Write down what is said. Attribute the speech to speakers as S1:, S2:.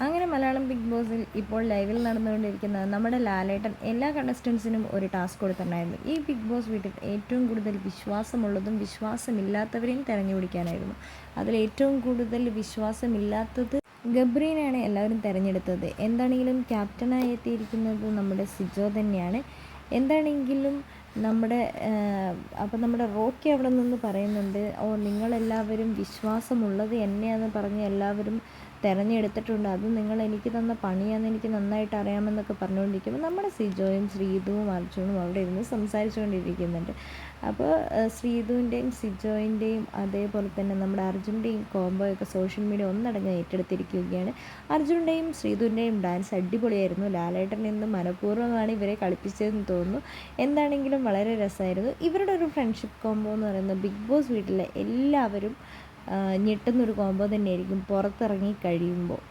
S1: അങ്ങനെ മലയാളം ബിഗ് ബോസിൽ ഇപ്പോൾ ലൈവിൽ നടന്നുകൊണ്ടിരിക്കുന്ന നമ്മുടെ ലാലേട്ടൻ എല്ലാ കണ്ടസ്റ്റൻസിനും ഒരു ടാസ്ക് കൊടുത്തിട്ടുണ്ടായിരുന്നു. ഈ ബിഗ് ബോസ് വീട്ടിൽ ഏറ്റവും കൂടുതൽ വിശ്വാസമുള്ളതും വിശ്വാസമില്ലാത്തവരെയും തിരഞ്ഞു പിടിക്കാനായിരുന്നു. അതിൽ ഏറ്റവും കൂടുതൽ വിശ്വാസമില്ലാത്തത് ഗബ്രീനെയാണ് എല്ലാവരും തിരഞ്ഞെടുത്തത്. എന്താണെങ്കിലും ക്യാപ്റ്റനായി എത്തിയിരിക്കുന്നത് നമ്മുടെ സിജോ തന്നെയാണ്. എന്താണെങ്കിലും നമ്മുടെ അപ്പം നമ്മുടെ റോക്കി അവിടെ നിന്ന് പറയുന്നുണ്ട് ഓ നിങ്ങളെല്ലാവരും വിശ്വാസമുള്ളത് എന്നെയാണെന്ന് പറഞ്ഞ് എല്ലാവരും തിരഞ്ഞെടുത്തിട്ടുണ്ട്. അത് നിങ്ങൾ എനിക്ക് തന്ന പണിയാണെന്ന് എനിക്ക് നന്നായിട്ട് അറിയാമെന്നൊക്കെ പറഞ്ഞുകൊണ്ടിരിക്കുമ്പോൾ നമ്മുടെ സിജോയും ശ്രീതുവും അർജുനും അവിടെ ഇരുന്ന് സംസാരിച്ചുകൊണ്ടിരിക്കുന്നുണ്ട്. അപ്പോൾ ശ്രീതുവിന്റെയും സിജോയിന്റെയും അതേപോലെ തന്നെ നമ്മുടെ അർജുന്റെയും കോംബോയൊക്കെ സോഷ്യൽ മീഡിയ ഒന്നടങ്ങ് ഏറ്റെടുത്തിരിക്കുകയാണ്. അർജുന്റെയും ശ്രീതുവിന്റെയും ഡാൻസ് അടിപൊളിയായിരുന്നു. ലാലേട്ടൻ നിന്ന് മനഃപൂർവമാണ് ഇവരെ കളിപ്പിച്ചതെന്ന് തോന്നുന്നു. എന്താണെങ്കിലും വളരെ രസമായിരുന്നു. ഇവരുടെ ഒരു ഫ്രണ്ട്ഷിപ്പ് കോംബോ എന്ന് പറയുന്നത് ബിഗ് ബോസ് വീട്ടിലെ എല്ലാവരും ഞെട്ടുന്നൊരു കോമ്പോ തന്നെയായിരിക്കും പുറത്തിറങ്ങി കഴിയുമ്പോൾ.